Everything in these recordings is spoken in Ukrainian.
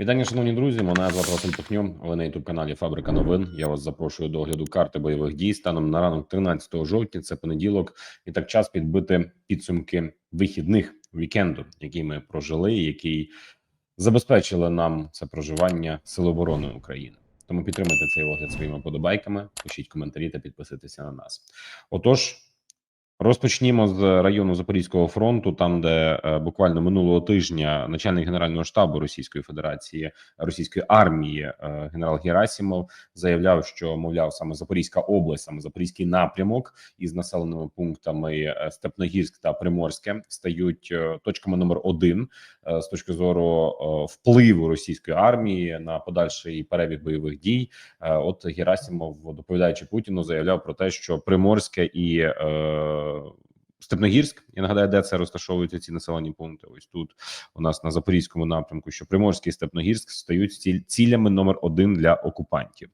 Вітання, шановні друзі. Мене звати Василь Пухньо. Ви на youtube каналі Фабрика новин. Я вас запрошую до огляду карти бойових дій станом на ранок 13 жовтня. Це понеділок, і так час підбити підсумки вихідних вікенду, який ми прожили, який забезпечили нам це проживання Сил оборони України. Тому підтримайте цей огляд своїми подобайками, пишіть коментарі та підписуйтеся на нас. Отож. Розпочнімо з району Запорізького фронту, там де е, буквально минулого тижня начальник генерального штабу Російської Федерації Російської армії е, генерал Герасімов заявляв, що мовляв саме Запорізька область, саме Запорізький напрямок із населеними пунктами е, Степногірськ та Приморське стають точками номер один з точки зору впливу російської армії на подальший перебіг бойових дій. От Герасімов, доповідаючи Путіну, заявляв про те, що Приморське і Степногірськ, я нагадаю, де це розташовуються ці населені пункти. Ось тут у нас на запорізькому напрямку, що Приморський Степногірськ стають ціль, цілями номер один для окупантів.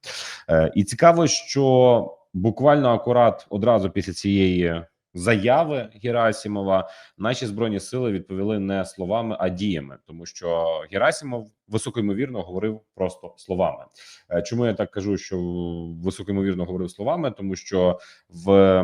Е, і цікаво, що буквально акурат одразу після цієї. Заяви Герасімова наші збройні сили відповіли не словами, а діями, тому що Герасімов високоймовірно говорив просто словами. Е, Чому я так кажу, що високоймовірно говорив словами? Тому що в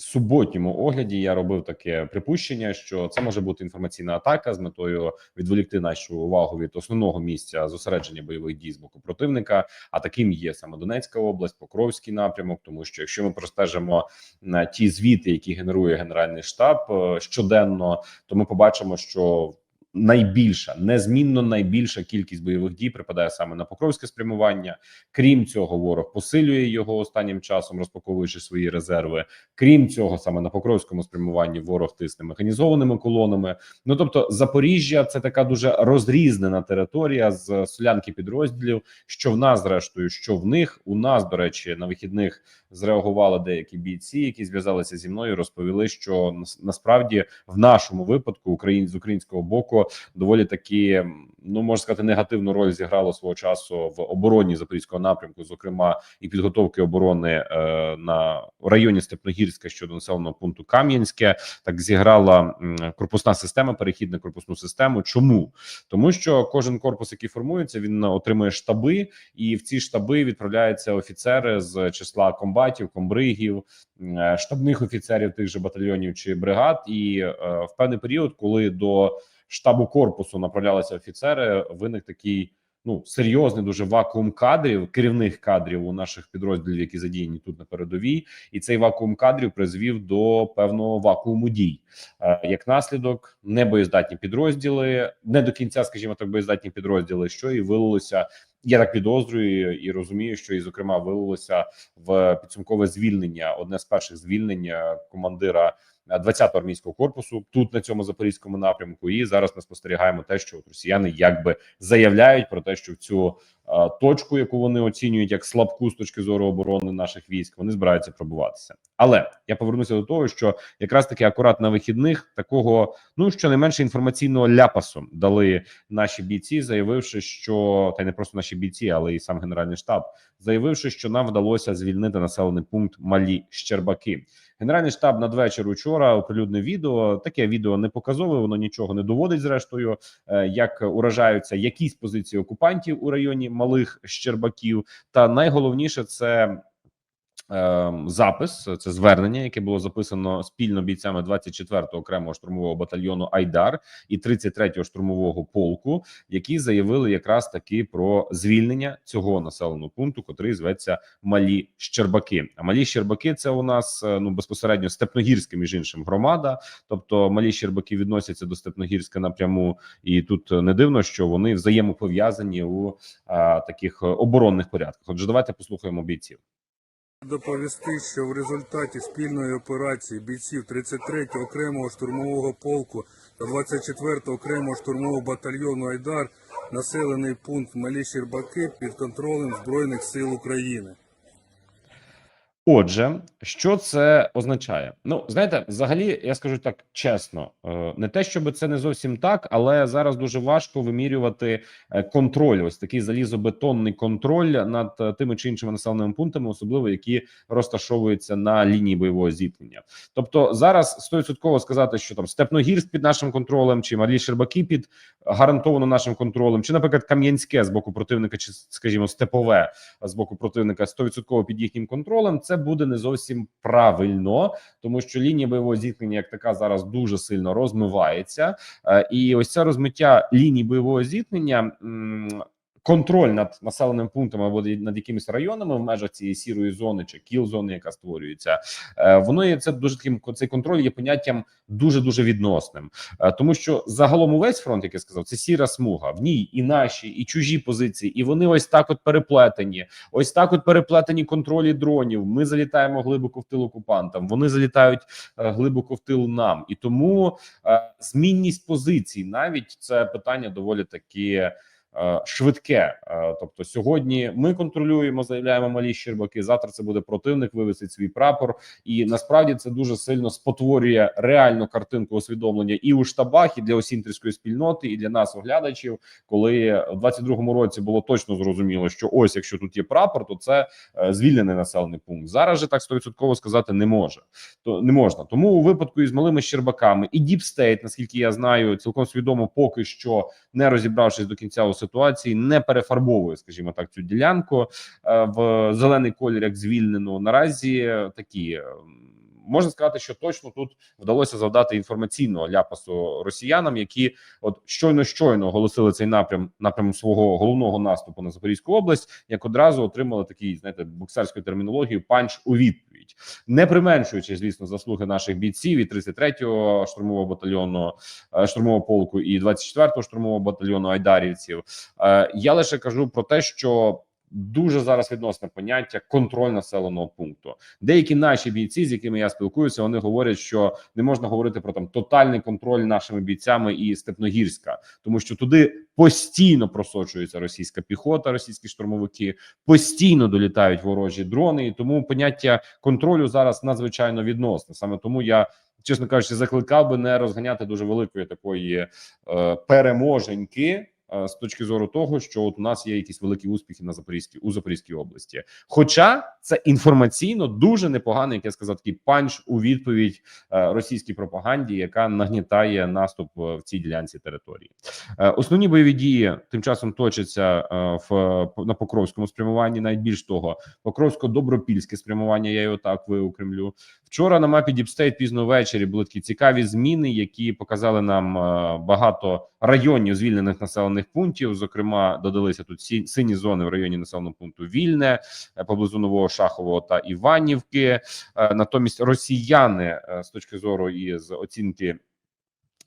суботньому огляді я робив таке припущення, що це може бути інформаційна атака з метою відволікти нашу увагу від основного місця зосередження бойових дій з боку противника. А таким є саме Донецька область, Покровський напрямок. Тому що якщо ми простежимо на ті звіти, які генерує Генеральний штаб е, щоденно, то ми побачимо, що найбільша незмінно найбільша кількість бойових дій припадає саме на покровське спрямування. Крім цього, ворог посилює його останнім часом, розпаковуючи свої резерви. Крім цього, саме на покровському спрямуванні ворог тисне механізованими колонами. Ну тобто, Запоріжжя це така дуже розрізнена територія з солянки підрозділів. Що в нас, зрештою, що в них у нас, до речі, на вихідних зреагували деякі бійці, які зв'язалися зі мною. Розповіли, що насправді в нашому випадку Україн з українського боку доволі таки ну можна сказати негативну роль зіграло свого часу в обороні запорізького напрямку, зокрема і підготовки оборони е, на районі Степногірська щодо населеного пункту Кам'янське. Так зіграла корпусна система, перехід на корпусну систему. Чому тому, що кожен корпус, який формується, він отримує штаби, і в ці штаби відправляються офіцери з числа комбатів, комбригів, е, штабних офіцерів тих же батальйонів чи бригад. І е, в певний період, коли до штабу корпусу направлялися офіцери, виник такий. Ну, серйозний дуже вакуум кадрів, керівних кадрів у наших підрозділів, які задіяні тут на передовій, і цей вакуум кадрів призвів до певного вакууму дій. Е, Як наслідок, небоєздатні підрозділи, не до кінця, скажімо так, боєздатні підрозділи, що і вилилося. Я так підозрюю і розумію, що і зокрема вилилося в підсумкове звільнення. Одне з перших звільнень командира 20-го армійського корпусу тут на цьому запорізькому напрямку. І зараз ми спостерігаємо те, що от росіяни якби заявляють про те, що в цю точку, яку вони оцінюють як слабку з точки зору оборони наших військ, вони збираються пробуватися. Але я повернуся до того, що якраз таки акурат на вихідних такого, ну щонайменше інформаційного ляпасу дали наші бійці, заявивши, що та й не просто наші бійці, але і сам генеральний штаб, заявивши, що нам вдалося звільнити населений пункт Малі Щербаки. Генеральний штаб надвечір учора оприлюднив відео. Таке відео не показове, воно нічого не доводить. Зрештою, е, як уражаються якісь позиції окупантів у районі малих Щербаків. Та найголовніше це. Е, Запис це звернення, яке було записано спільно бійцями 24-го окремого штурмового батальйону Айдар і 33-го штурмового полку, які заявили якраз таки про звільнення цього населеного пункту, котрий зветься Малі Щербаки. А малі Щербаки це у нас е, ну безпосередньо Степногірська, між іншим, громада. Тобто малі Щербаки відносяться до Степногірська напряму, і тут не дивно, що вони взаємопов'язані у а, таких е, оборонних порядках. Отже, давайте послухаємо бійців. Доповісти, що в результаті спільної операції бійців 33-го окремого штурмового полку та 24-го окремого штурмового батальйону Айдар населений пункт Малі Щербаки під контролем Збройних сил України. Отже, що це означає? Ну, знаєте, взагалі, я скажу так чесно, е, не те, щоб це не зовсім так, але зараз дуже важко вимірювати е, контроль. Ось такий залізобетонний контроль над е, тими чи іншими населеними пунктами, особливо які розташовуються на лінії бойового зіткнення. Тобто, зараз стовідсотково сказати, що там Степногірськ під нашим контролем, чи Малі Щербаки під гарантовано нашим контролем, чи, наприклад, Кам'янське з боку противника, чи скажімо, Степове з боку противника 100% під їхнім контролем, це буде не зовсім правильно, тому що лінія бойового зіткнення, як така, зараз дуже сильно розмивається, Е, і ось це розмиття лінії бойового зіткнення. Контроль над населеним пунктом або над якимись районами в межах цієї сірої зони чи кіл зони, яка створюється, е, воно є це дуже таким. Цей контроль є поняттям дуже дуже відносним, Е, тому що загалом увесь фронт, як я сказав, це сіра смуга. В ній і наші, і чужі позиції, і вони ось так, от переплетені. Ось так, от переплетені контролі дронів. Ми залітаємо глибоко в тил окупантам. Вони залітають е, глибоко в тил нам, і тому змінність позицій навіть це питання доволі таки. Е, Швидке, Е, тобто сьогодні ми контролюємо, заявляємо малі щербаки. Завтра це буде противник, вивесить свій прапор, і насправді це дуже сильно спотворює реальну картинку усвідомлення і у штабах, і для осінтерської спільноти, і для нас, оглядачів. Коли в 22-му році було точно зрозуміло, що ось якщо тут є прапор, то це е, звільнений населений пункт. Зараз же так 100% сказати не може. То не можна. Тому у випадку із малими щербаками і State, наскільки я знаю, цілком свідомо, поки що не розібравшись до кінця у ситуації, не перефарбовує, скажімо так, цю ділянку е, в зелений колір, як звільнену. Наразі такі. е, Можна сказати, що точно тут вдалося завдати інформаційного ляпасу росіянам, які от щойно щойно оголосили цей напрям напрям свого головного наступу на Запорізьку область, як одразу отримали такий, знаєте, боксерською термінологією панч у відповідь, не применшуючи, звісно, заслуги наших бійців і 33-го штурмового батальйону е, штурмового полку і 24-го штурмового батальйону айдарівців. Е, Я лише кажу про те, що. Дуже зараз відносне поняття контроль населеного пункту. Деякі наші бійці, з якими я спілкуюся, вони говорять, що не можна говорити про там тотальний контроль нашими бійцями і Степногірська, тому що туди постійно просочується російська піхота, російські штурмовики, постійно долітають ворожі дрони, і тому поняття контролю зараз надзвичайно відносне. Саме тому я. Чесно кажучи, закликав би не розганяти дуже великої такої е, переможеньки з точки зору того, що от у нас є якісь великі успіхи на Запорізькій у Запорізькій області. Хоча це інформаційно дуже непоганий, як я сказав, такий панч у відповідь е, російській пропаганді, яка нагнітає наступ е, в цій ділянці території. Е, Основні бойові дії тим часом точаться в на Покровському спрямуванні. Навіть більш того, Покровсько-Добропільське спрямування. Я його так виокремлю. Вчора на мапі Діпстейт пізно ввечері були такі цікаві зміни, які показали нам багато районів звільнених населених пунктів. Зокрема, додалися тут сі- сині зони в районі населеного пункту Вільне е, поблизу Нового Шахового та Іванівки. Е, Натомість росіяни е, з точки зору і з оцінки.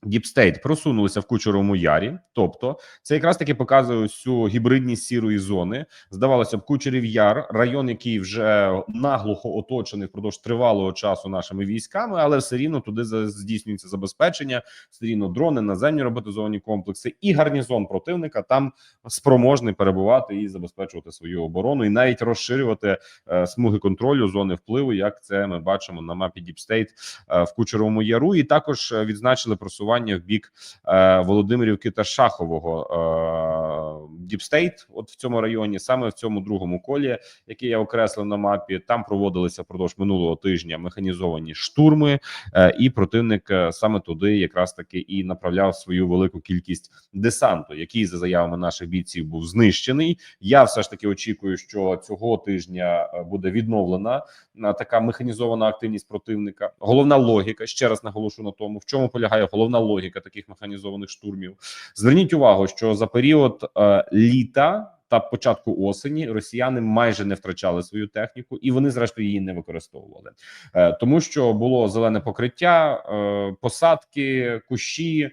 Діпстейт просунулися в Кучеровому ярі, тобто це якраз таки показує всю гібридність сірої зони. Здавалося б, Кучерів Яр, район, який вже наглухо оточений впродовж тривалого часу нашими військами, але все рівно туди здійснюється забезпечення, все рівно дрони, наземні роботизовані комплекси і гарнізон противника там спроможний перебувати і забезпечувати свою оборону, і навіть розширювати е, смуги контролю, зони впливу, як це ми бачимо на мапі Діпстейт е, в Кучеровому Яру. І також е, відзначили просування в бік е, Володимирівки та Шахового е, Діпстейт. От в цьому районі, саме в цьому другому колі, який я окреслив на мапі, там проводилися впродовж минулого тижня механізовані штурми, е, і противник е, саме туди якраз таки і направляв свою велику кількість десанту, який за заявами наших бійців був знищений. Я все ж таки очікую, що цього тижня е, буде відновлена е, така механізована активність противника. Головна логіка ще раз наголошу на тому, в чому полягає головна логіка таких механізованих штурмів. Зверніть увагу, що за період е, літа. Та початку осені росіяни майже не втрачали свою техніку, і вони зрештою її не використовували, е, тому що було зелене покриття, е, посадки, кущі,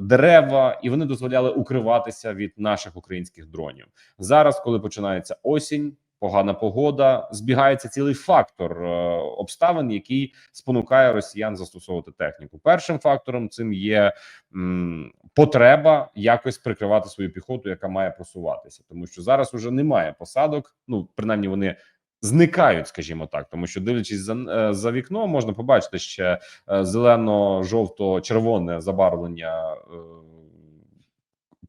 дерева, і вони дозволяли укриватися від наших українських дронів. Зараз, коли починається осінь, погана погода, збігається цілий фактор е, обставин, який спонукає росіян застосовувати техніку. Першим фактором цим є потреба якось прикривати свою піхоту, яка має просуватися, тому що зараз уже немає посадок. Ну принаймні вони Зникають, скажімо так, тому що дивлячись за, е, за вікно, можна побачити ще е, зелено-жовто-червоне забарвлення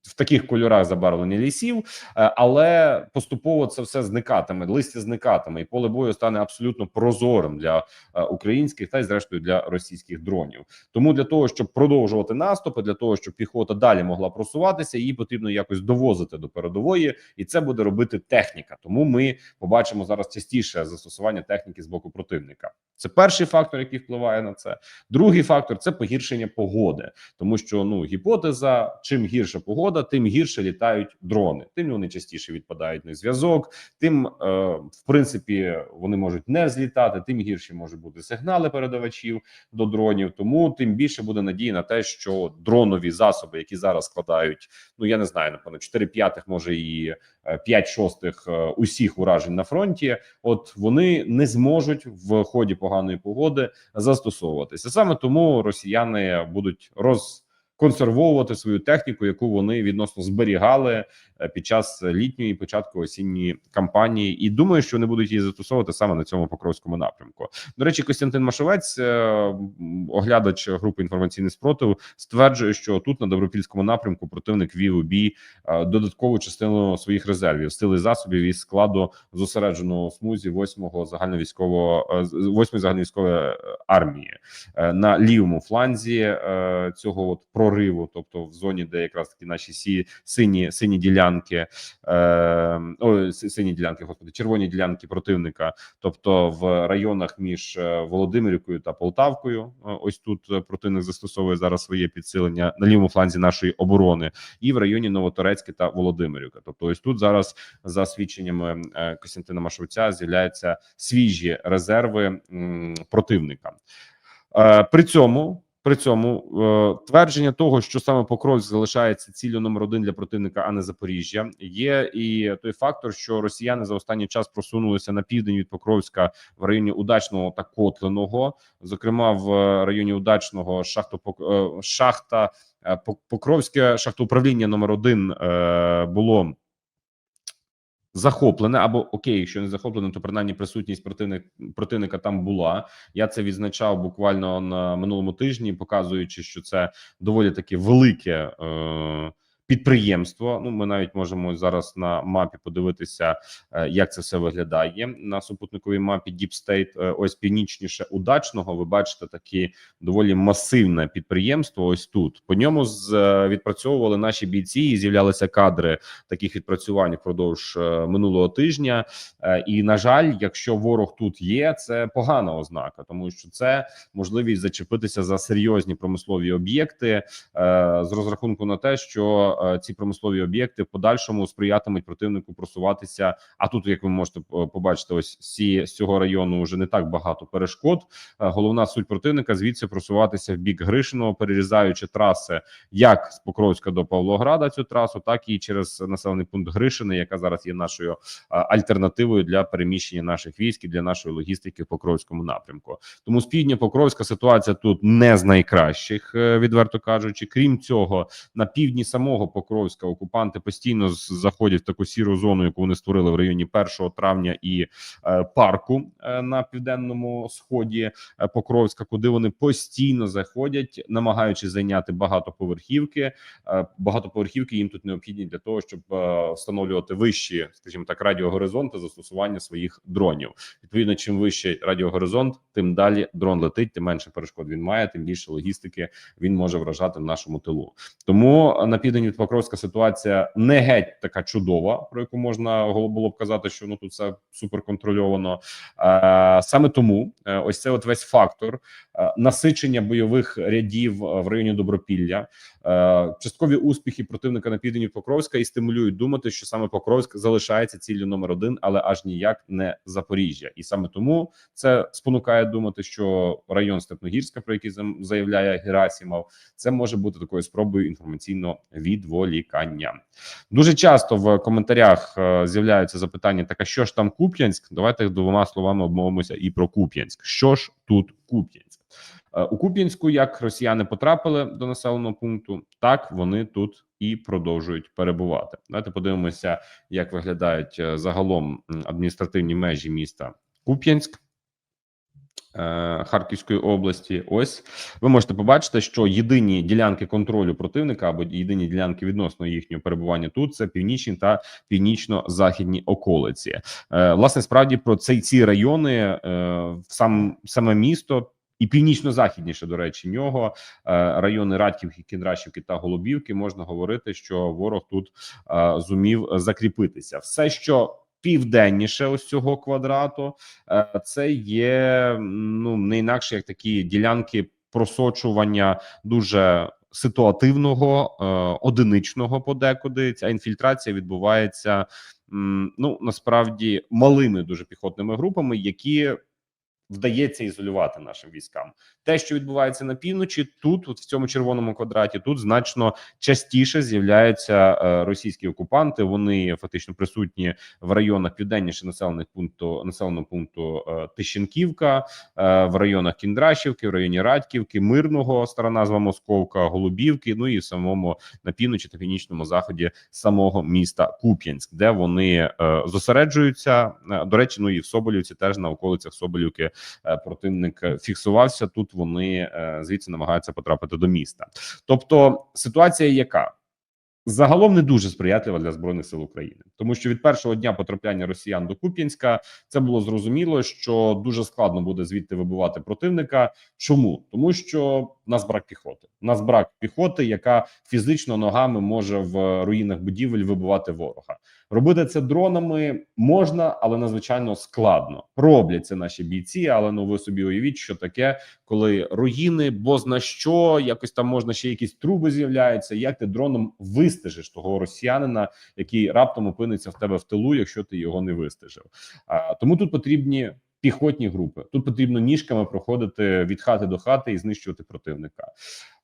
в таких кольорах забарвлення лісів, е, але поступово це все зникатиме. Листя зникатиме, і поле бою стане абсолютно прозорим для е, українських та й зрештою для російських дронів. Тому для того, щоб продовжувати наступи, для того, щоб піхота далі могла просуватися, її потрібно якось довозити до передової, і це буде робити техніка. Тому ми побачимо зараз частіше застосування техніки з боку противника. Це перший фактор, який впливає на це. Другий фактор це погіршення погоди, тому що ну гіпотеза: чим гірша погода, тим гірше літають дрони. Тим вони частіше відпадають на зв'язок. Тим, е, в принципі, вони можуть не злітати, тим гірші можуть бути сигнали передавачів до дронів. Тому тим більше буде надії на те, що дронові засоби, які зараз складають, ну я не знаю, напевно, 4 п'ятих, може і 5 шостих е, усіх уражень на фронті. От вони не зможуть в ході поганої погоди застосовуватися. Саме тому росіяни будуть розконсервовувати свою техніку, яку вони відносно зберігали е, під час літньої початку осінньої кампанії, і думаю, що вони будуть її застосовувати саме на цьому покровському напрямку. До речі, Костянтин Машовець, е, оглядач групи інформаційний спротив, стверджує, що тут на добропільському напрямку противник вів у бій е, додаткову частину своїх резервів, сили засобів із складу зосередженого смузі 8-го загальновійськового е, з- 8-ї загальновійськової армії на лівому фланзі цього от прориву, тобто в зоні, де якраз такі наші сі сині сині ділянки, е, ой, си- сині ділянки, господи, червоні ділянки противника, тобто в районах між е, Володимирівкою та Полтавкою. Е, Ось тут е, противник застосовує зараз своє підсилення на лівому фланзі нашої оборони, і в районі Новоторецьке та Володимирівка. Тобто, ось тут зараз за свідченнями Костянтина Машовця з'являються свіжі резерви противника. При цьому. При цьому е, твердження того, що саме Покровськ залишається ціллю номер один для противника, а не Запоріжжя, є і той фактор, що росіяни за останній час просунулися на південь від Покровська в районі Удачного та Котленого. Зокрема, в районі Удачного шахто шахта е, Пок- Покровське шахтоуправління номер один е, було захоплене або окей, якщо не захоплене, то принаймні присутність противник противника там була. Я це відзначав буквально на минулому тижні, показуючи, що це доволі таки велике е, підприємство. Ну, ми навіть можемо зараз на мапі подивитися, е, як це все виглядає на супутниковій мапі Deep State. Е, ось північніше удачного. Ви бачите такі доволі масивне підприємство. Ось тут по ньому е, відпрацьовували наші бійці. і З'являлися кадри таких відпрацювань впродовж минулого тижня. І на жаль, якщо ворог тут є, це погана ознака, тому що це можливість зачепитися за серйозні промислові об'єкти з розрахунку на те, що е, ці промислові об'єкти в подальшому сприятимуть противнику просуватися. А тут, як ви можете е, побачити, ось ці з цього району вже не так багато перешкод. Е, Головна суть противника звідси просуватися в бік Гришиного, перерізаючи траси як з Покровська до Павлограда цю трасу, так і через населений пункт Гришини, яка зараз є нашою альтернативою для переміщення наших військ і для нашої логістики в Покровському напрямку. Тому з півдня Покровська ситуація тут не з найкращих, відверто кажучи. Крім цього, на півдні самого Покровська окупанти постійно заходять в таку сіру зону, яку вони створили в районі 1 травня і е, парку е, на південному сході е, Покровська, куди вони постійно заходять, намагаючись зайняти багатоповерхівки. Багатоповерхівки їм тут необхідні для того, щоб встановлювати вищі, скажімо так, радіогоризонти застосування своїх дронів. Відповідно, чим вищий радіогоризонт, тим далі дрон летить, тим менше перешкод він має, тим більше логістики він може вражати в нашому тилу. Тому на південь від Покровська ситуація не геть така чудова, про яку можна було б казати, що ну тут все супер контрольовано. Е, Саме тому е, ось це от весь фактор е, насичення бойових рядів в районі Добропілля. Часткові успіхи противника на півдні Покровська і стимулюють думати, що саме Покровськ залишається ціллю номер один, але аж ніяк не Запоріжжя. І саме тому це спонукає думати, що район Степногірська, про який заявляє Герасімов, це може бути такою спробою інформаційного відволікання. Дуже часто в коментарях е, з'являються запитання: так а що ж там Куп'янськ? Давайте двома словами обмовимося і про Куп'янськ. Що ж тут Куп'янськ? Е, У Куп'янську, як росіяни потрапили до населеного пункту, так вони тут і продовжують перебувати. Давайте подивимося, як виглядають е, загалом адміністративні межі міста Куп'янськ. Е, Харківської області, ось ви можете побачити, що єдині ділянки контролю противника або єдині ділянки відносно їхнього перебування тут це північні та північно-західні околиці. Е, власне, справді про цей ці райони е, сам саме місто. І північно-західніше, до речі, нього е, райони Радківки, Кіндрашівки та Голубівки можна говорити, що ворог тут зумів закріпитися. Все, що південніше ось цього квадрату, е, це є ну не інакше як такі ділянки просочування дуже ситуативного, е, одиничного подекуди. Ця інфільтрація відбувається ну насправді малими дуже піхотними групами, які вдається ізолювати нашим військам. Те, що відбувається на півночі, тут, от в цьому червоному квадраті, тут значно частіше з'являються е, російські окупанти. Вони фактично присутні в районах південніше населених пункту населеного пункту е, Тищенківка, е, в районах Кіндрашівки, в районі Радьківки, Мирного, стара назва Московка, Голубівки. Ну і в самому на півночі та північному заході самого міста Куп'янськ, де вони зосереджуються. До речі, ну і в Соболівці теж на околицях Соболівки противник е, фіксувався. Тут вони е, звідси намагаються потрапити до міста. Тобто ситуація яка? Загалом не дуже сприятлива для збройних сил України, тому що від першого дня потрапляння росіян до Куп'янська це було зрозуміло, що дуже складно буде звідти вибивати противника. Чому тому, що нас брак піхоти, нас брак піхоти, яка фізично ногами може в руїнах будівель вибивати ворога. Робити це дронами можна, але надзвичайно складно. Роблять це наші бійці, але ну ви собі уявіть, що таке, коли руїни, бозна що, якось там можна ще якісь труби з'являються. Як ти дроном вистежиш того росіянина, який раптом опиниться в тебе в тилу, якщо ти його не вистежив? А тому тут потрібні. Піхотні групи тут потрібно ніжками проходити від хати до хати і знищувати противника.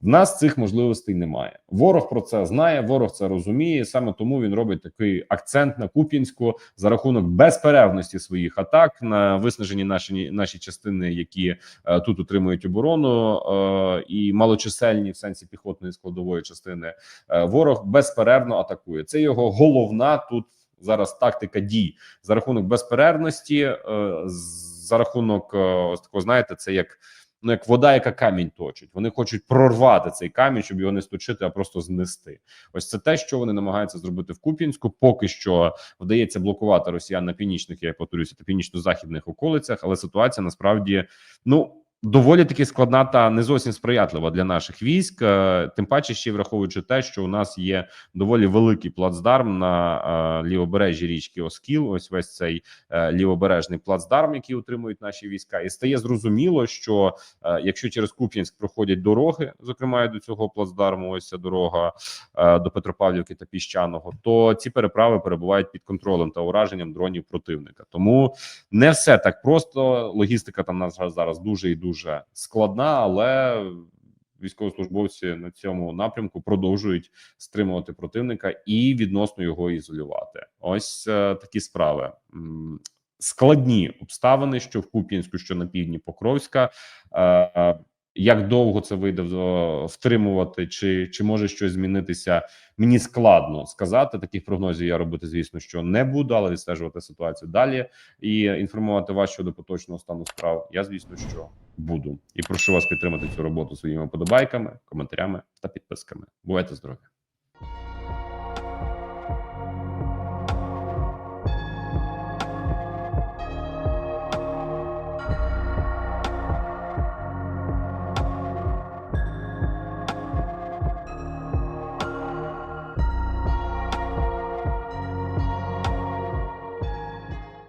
В нас цих можливостей немає. Ворог про це знає, ворог це розуміє. Саме тому він робить такий акцент на Куп'янську за рахунок безперервності своїх атак на виснажені наші наші частини, які е, тут утримують оборону, е, і малочисельні в сенсі піхотної складової частини. Е, ворог безперервно атакує. Це його головна тут зараз тактика дій за рахунок безперервності, е, з- за рахунок е, ось такого, знаєте, це як. Ну, як вода, яка камінь точить, вони хочуть прорвати цей камінь, щоб його не сточити, а просто знести. Ось це те, що вони намагаються зробити в Куп'янську. Поки що вдається блокувати росіян на північних, я повторюся, та північно-західних околицях, але ситуація насправді ну доволі таки складна та не зовсім сприятлива для наших військ. Е, Тим паче, ще враховуючи те, що у нас є доволі великий плацдарм на е, лівобережжі річки Оскіл. Ось весь цей е, лівобережний плацдарм, який утримують наші війська, і стає зрозуміло, що якщо через Куп'янськ проходять дороги, зокрема до цього плацдарму, ось ця дорога до Петропавлівки та Піщаного, то ці переправи перебувають під контролем та ураженням дронів противника. Тому не все так просто. Логістика там нас зараз дуже і дуже складна, але військовослужбовці на цьому напрямку продовжують стримувати противника і відносно його ізолювати. Ось е, такі справи. Складні обставини, що в Куп'янську, що на півдні Покровська. Е, е, Як довго це вийде втримувати, чи, чи може щось змінитися? Мені складно сказати. Таких прогнозів я робити, звісно, що не буду, але відстежувати ситуацію далі і інформувати вас щодо поточного стану справ. Я звісно, що буду. І прошу вас підтримати цю роботу своїми подобайками, коментарями та підписками. Бувайте здорові!